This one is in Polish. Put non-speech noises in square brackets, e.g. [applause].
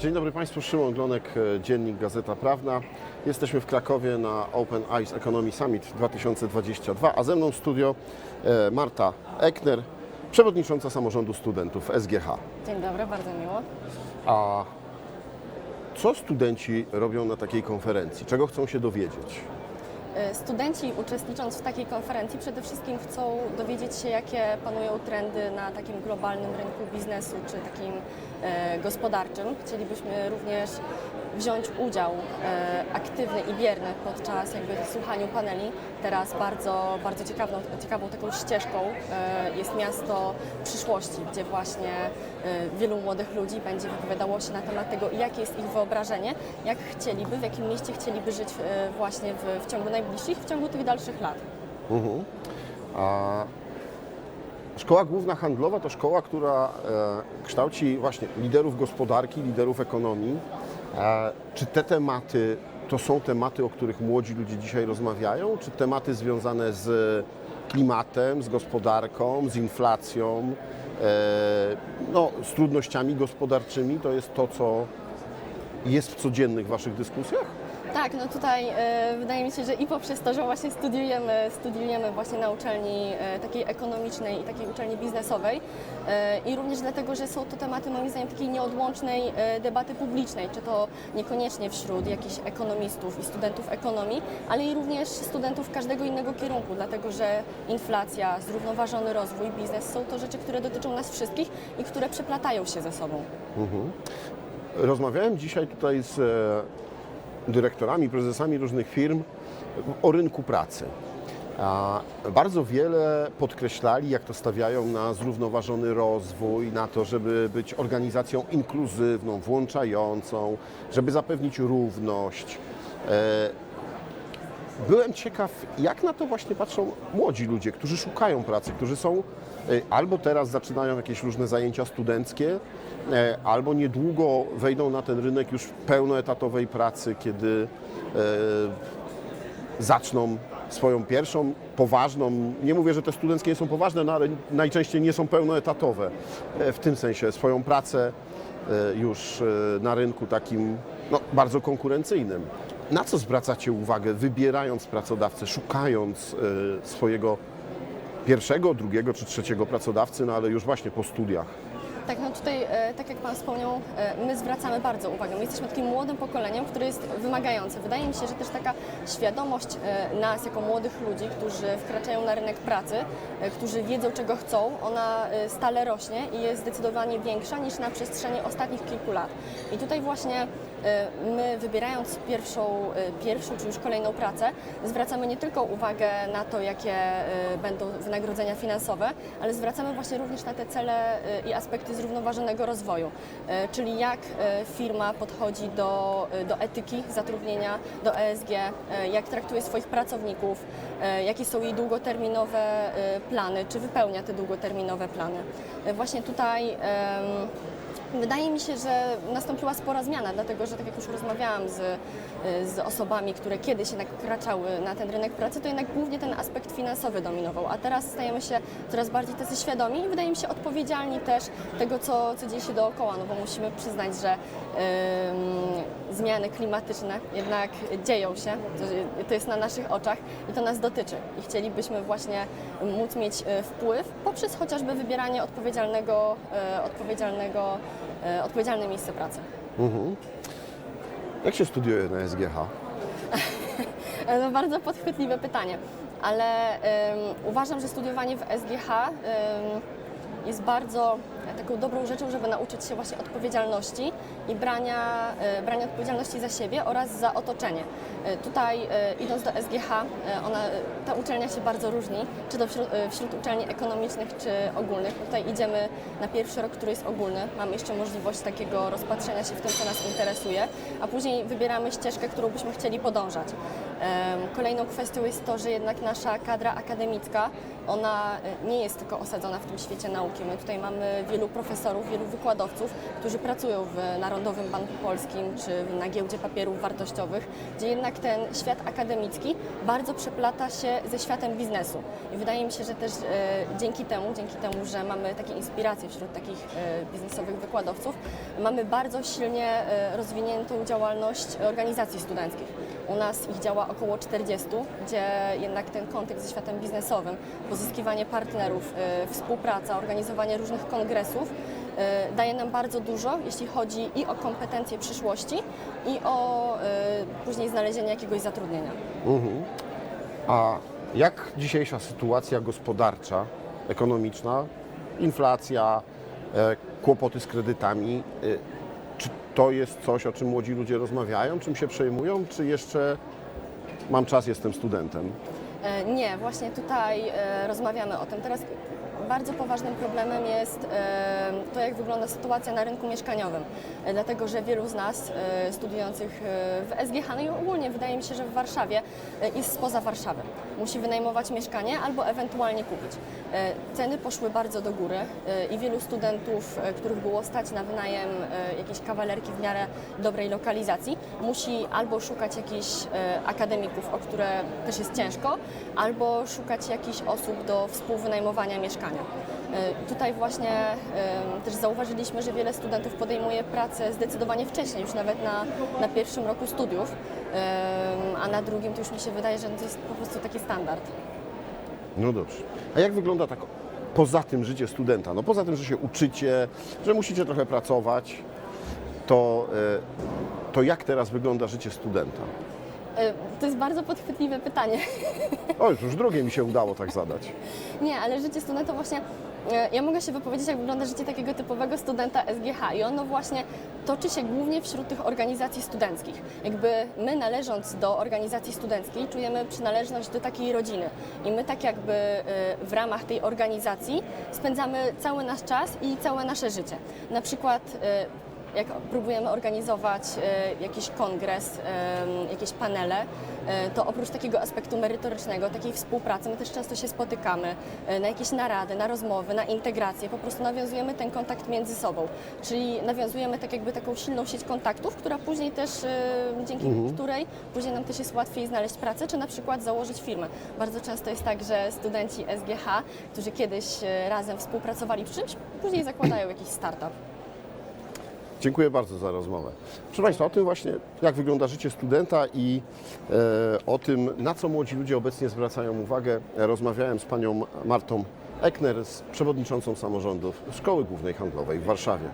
Dzień dobry Państwu, Szymon Glonek, e, Dziennik Gazeta Prawna. Jesteśmy w Krakowie na Open Eyes Economy Summit 2022, a ze mną w studio e, Marta Ekner, przewodnicząca samorządu studentów SGH. Dzień dobry, bardzo miło. A co studenci robią na takiej konferencji? Czego chcą się dowiedzieć? Y, Studenci uczestnicząc w takiej konferencji przede wszystkim chcą dowiedzieć się, jakie panują trendy na takim globalnym rynku biznesu czy takim e, gospodarczym. Chcielibyśmy również wziąć udział e, aktywny i bierny podczas jakby słuchaniu paneli. Teraz bardzo, bardzo ciekawą, ciekawą taką ścieżką e, jest miasto przyszłości, gdzie właśnie e, wielu młodych ludzi będzie wypowiadało się na temat tego, jakie jest ich wyobrażenie, jak chcieliby, w jakim mieście chcieliby żyć e, właśnie w, w ciągu najbliższych, w ciągu tych dalszych lat. Mhm. A Szkoła Główna Handlowa to szkoła, która e, kształci właśnie liderów gospodarki, liderów ekonomii. E, czy te tematy to są tematy, o których młodzi ludzie dzisiaj rozmawiają? Czy tematy związane z klimatem, z gospodarką, z inflacją, e, no, z trudnościami gospodarczymi? To jest to, co jest w codziennych Waszych dyskusjach? Tak, no tutaj e, wydaje mi się, że i poprzez to, że właśnie studiujemy, studiujemy właśnie na uczelni e, takiej ekonomicznej i takiej uczelni biznesowej e, i również dlatego, że są to tematy moim zdaniem takiej nieodłącznej e, debaty publicznej, czy to niekoniecznie wśród jakichś ekonomistów i studentów ekonomii, ale i również studentów każdego innego kierunku, dlatego że inflacja, zrównoważony rozwój, biznes są to rzeczy, które dotyczą nas wszystkich i które przeplatają się ze sobą. Rozmawiałem dzisiaj tutaj z e, dyrektorami, prezesami różnych firm o rynku pracy. A Bardzo wiele podkreślali, jak to stawiają na zrównoważony rozwój, na to, żeby być organizacją inkluzywną, włączającą, żeby zapewnić równość. Byłem ciekaw, jak na to właśnie patrzą młodzi ludzie, którzy szukają pracy, którzy są e, albo teraz zaczynają jakieś różne zajęcia studenckie, e, albo niedługo wejdą na ten rynek już pełnoetatowej pracy, kiedy e, zaczną swoją pierwszą poważną, nie mówię, że te studenckie nie są poważne, no ale najczęściej nie są pełnoetatowe, w tym sensie swoją pracę już na rynku takim no, bardzo konkurencyjnym. Na co zwracacie uwagę, wybierając pracodawcę, szukając e, swojego pierwszego, drugiego czy trzeciego pracodawcy, no ale już właśnie po studiach? Tak, no tutaj, e, tak jak Pan wspomniał, e, my zwracamy bardzo uwagę. My jesteśmy takim młodym pokoleniem, które jest wymagające. Wydaje mi się, że też taka świadomość nas jako młodych ludzi, którzy wkraczają na rynek pracy, którzy wiedzą czego chcą, ona stale rośnie i jest zdecydowanie większa niż na przestrzeni ostatnich kilku lat. I tutaj właśnie my wybierając pierwszą, e, pierwszą czy już kolejną pracę, zwracamy nie tylko uwagę na to, jakie e, będą wynagrodzenia finansowe, ale zwracamy właśnie również na te cele i aspekty zrównoważonego rozwoju, czyli jak firma podchodzi do, do etyki zatrudnienia, do ESG, jak traktuje swoich pracowników, jakie są jej długoterminowe plany, czy wypełnia te długoterminowe plany. Właśnie tutaj Wydaje mi się, że nastąpiła spora zmiana, dlatego że tak jak już rozmawiałam z, z osobami, które kiedyś jednak wkraczały na ten rynek pracy, to jednak głównie ten aspekt finansowy dominował, a teraz stajemy się coraz bardziej tacy świadomi i wydaje mi się odpowiedzialni też tego, co, co dzieje się dookoła, no bo musimy przyznać, że zmiany klimatyczne jednak dzieją się, to, jest na naszych oczach i to nas dotyczy i chcielibyśmy właśnie móc mieć e, wpływ poprzez chociażby wybieranie odpowiedzialnego, e, odpowiedzialnego, e, odpowiedzialne miejsce pracy. Jak się studiuje na SGH? [laughs] No, bardzo podchwytliwe pytanie, ale em, uważam, że studiowanie w SGH em, jest bardzo taką dobrą rzeczą, żeby nauczyć się właśnie odpowiedzialności i brania, e, brania odpowiedzialności za siebie oraz za otoczenie. E, Tutaj e, idąc do SGH, ona, ta uczelnia się bardzo różni, czy to wśród, wśród uczelni ekonomicznych, czy ogólnych. Tutaj idziemy na pierwszy rok, który jest ogólny. Mamy jeszcze możliwość takiego rozpatrzenia się w tym, co nas interesuje, a później wybieramy ścieżkę, którą byśmy chcieli podążać. Kolejną kwestią jest to, że jednak nasza kadra akademicka, ona nie jest tylko osadzona w tym świecie nauki. My tutaj mamy wielu profesorów, wielu wykładowców, którzy pracują w Narodowym Banku Polskim czy na giełdzie papierów wartościowych, gdzie jednak ten świat akademicki bardzo przeplata się ze światem biznesu. I wydaje mi się, że też e, dzięki temu, dzięki temu, że mamy takie inspiracje wśród takich e, biznesowych wykładowców, mamy bardzo silnie e, rozwiniętą działalność organizacji studenckich. U nas ich działa około 40, gdzie jednak ten kontekst ze światem biznesowym, pozyskiwanie partnerów, e, współpraca, organizowanie różnych kongresów e, daje nam bardzo dużo, jeśli chodzi i o kompetencje przyszłości, i o e, później znalezienie jakiegoś zatrudnienia. A jak dzisiejsza sytuacja gospodarcza, ekonomiczna, inflacja, e, kłopoty z kredytami, e, to jest coś, o czym młodzi ludzie rozmawiają, czym się przejmują, czy jeszcze mam czas, jestem studentem? E, Nie, właśnie tutaj e, rozmawiamy o tym. Teraz bardzo poważnym problemem jest to, jak wygląda sytuacja na rynku mieszkaniowym. E, Dlatego, że wielu z nas e, studiujących e, w SGH, no i ogólnie wydaje mi się, że w Warszawie jest spoza Warszawy. Musi wynajmować mieszkanie albo ewentualnie kupić. Ceny poszły bardzo do góry i wielu studentów, których było stać na wynajem jakiejś kawalerki w miarę dobrej lokalizacji, musi albo szukać jakichś akademików, o które też jest ciężko, albo szukać jakichś osób do współwynajmowania mieszkania. E, Tutaj właśnie też zauważyliśmy, że wiele studentów podejmuje pracę zdecydowanie wcześniej, już nawet na, na pierwszym roku studiów, a na drugim to już mi się wydaje, że to jest po prostu taki standard. No dobrze. A jak wygląda tak poza tym życie studenta? No poza tym, że się uczycie, że musicie trochę pracować, to, e, to jak teraz wygląda życie studenta? E, To jest bardzo podchwytliwe pytanie. O, już drugie mi się udało tak zadać. Nie, ale życie studenta właśnie, e, ja mogę się wypowiedzieć, jak wygląda życie takiego typowego studenta SGH i ono właśnie toczy się głównie wśród tych organizacji studenckich. Jakby my należąc do organizacji studenckiej czujemy przynależność do takiej rodziny i my tak jakby e, w ramach tej organizacji spędzamy cały nasz czas i całe nasze życie. Na przykład jak próbujemy organizować e, jakiś kongres, e, jakieś panele, e, to oprócz takiego aspektu merytorycznego, takiej współpracy, my też często się spotykamy na jakieś narady, na rozmowy, na integrację, po prostu nawiązujemy ten kontakt między sobą, czyli nawiązujemy tak jakby taką silną sieć kontaktów, która później też, dzięki której później nam też jest łatwiej znaleźć pracę, czy na przykład założyć firmę. Bardzo często jest tak, że studenci SGH, którzy kiedyś razem współpracowali w czymś, później zakładają jakiś startup. Dziękuję bardzo za rozmowę. Proszę Państwa, o tym właśnie, jak wygląda życie studenta i e, o tym, na co młodzi ludzie obecnie zwracają uwagę, rozmawiałem z panią Martą Ekner, z przewodniczącą samorządów Szkoły Głównej Handlowej w Warszawie.